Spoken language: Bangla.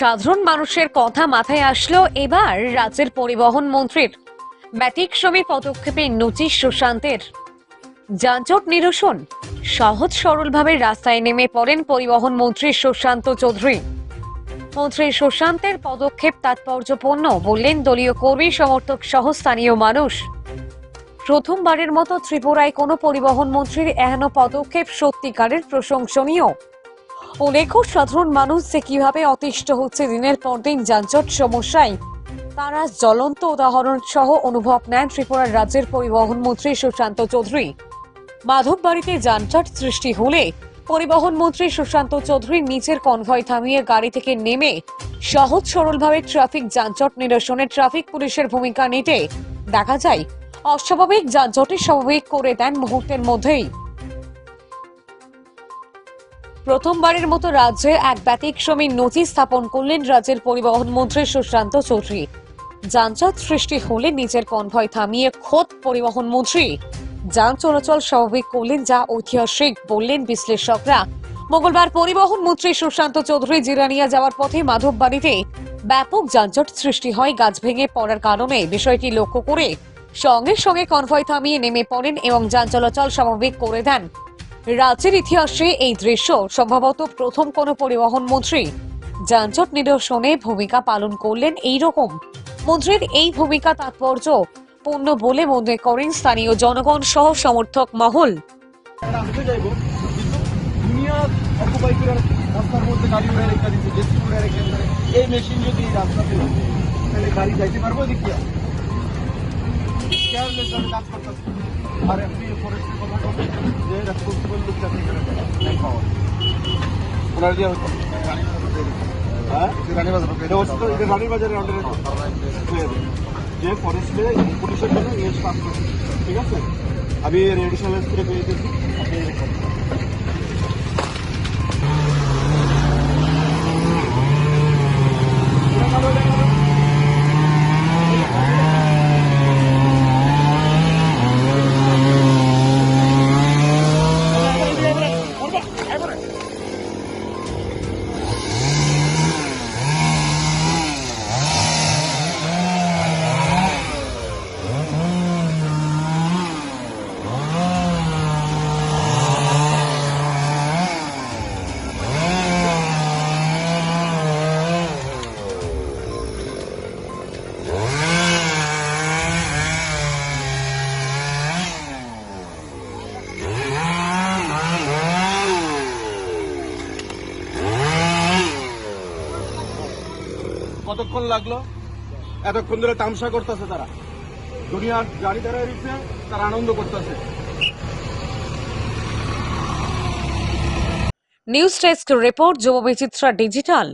সাধারণ মানুষের কথা মাথায় আসলো এবার রাজ্যের পরিবহন মন্ত্রীর। ব্যতিক্রমী পদক্ষেপে নচিস সুশান্তের। যানজট নিরসন, সহজ সরলভাবে রাস্তায় নেমে পড়েন পরিবহন মন্ত্রী সুশান্ত চৌধুরী। মন্ত্রী সুশান্তের পদক্ষেপ তাৎপর্যপূর্ণ বললেন দলীয় কর্মী, সমর্থক সহ স্থানীয় মানুষ। প্রথমবারের মতো ত্রিপুরায় কোনো পরিবহন মন্ত্রীর এহেন পদক্ষেপ সত্যিকারের প্রশংসনীয়। উল্লেখ্য সাধারণ মানুষ যে কীভাবে অতিষ্ঠ হচ্ছে দিনের পর দিন, যানজট, সমস্যায়, তারা জ্বলন্ত উদাহরণ সহ অনুভব নেন ত্রিপুরার রাজ্যের পরিবহন মন্ত্রী সুশান্ত চৌধুরী। মাধববাড়িতে যানজট সৃষ্টি হলে পরিবহন মন্ত্রী সুশান্ত চৌধুরী নিচের কনভয় থামিয়ে গাড়ি থেকে নেমে সহজ সরলভাবে ট্রাফিক যানজট নিরসনে ট্রাফিক পুলিশের ভূমিকা নিতে দেখা যায়। অস্বাভাবিক যানজটে স্বাভাবিক করে দেন মুহূর্তের মধ্যেই। প্রথমবারের মতো রাজ্যে এক ব্যতিক্রমী নথি স্থাপন করলেন রাজ্যের পরিবহন মন্ত্রী সুশান্ত চৌধুরী। যানজট সৃষ্টি হলে নিজের কনভয় থামিয়ে খোদ পরিবহন মন্ত্রী। যান চলাচল স্বাভাবিক করলেন যা ঐতিহাসিক বললেন বিশ্লেষকরা। মঙ্গলবার পরিবহন মন্ত্রী সুশান্ত চৌধুরী জিরানিয়া যাওয়ার পথে মাধববাড়িতে ব্যাপক যানজট সৃষ্টি হয় গাছ ভেঙে পড়ার কারণে। বিষয়টি লক্ষ্য করে সঙ্গে সঙ্গে কনভয় থামিয়ে নেমে পড়েন এবং যান চলাচল স্বাভাবিক করে দেন। রাজ্যের ইতিহাসে এই দৃশ্য সম্ভবত প্রথম কোনো পরিবহন মন্ত্রী। যানজট নিরসনে ভূমিকা পালন করলেন এই রকম মন্ত্রীর এই ভূমিকা তাৎপর্য পূর্ণ বলে মনে করেন স্থানীয় জনগণ সহ সমর্থক মহল। রাস্তার মধ্যে গাড়ি উড়ে রেখে দিচ্ছে। এই মেশিন যদি গাড়ি যাইতে পারব এদিক কেয়ারলেস কাজ করতেছে। আর এমনি ফরেস্টের কথা বলতে যে রেসপন্সিবল লোক চাকরি করে ম্যান পাওয়ার ওনার দিয়ে হতো হ্যাঁ? আন্ডারে যে ফরেস্টে পুলিশের জন্য ইয়ে কাজ করছে ঠিক আছে? আমি রেডিশনের করে পেয়ে গেছি। আপনি কতক্ষণ লাগল? এতক্ষণ ধরে তামসা করতেছে তারা। দুনিয়ার গাড়ি দ্বারা দিচ্ছে তারা আনন্দ করতেছে। নিউজ ডেস্ক রিপোর্ট যুব বিচিত্রা ডিজিটাল।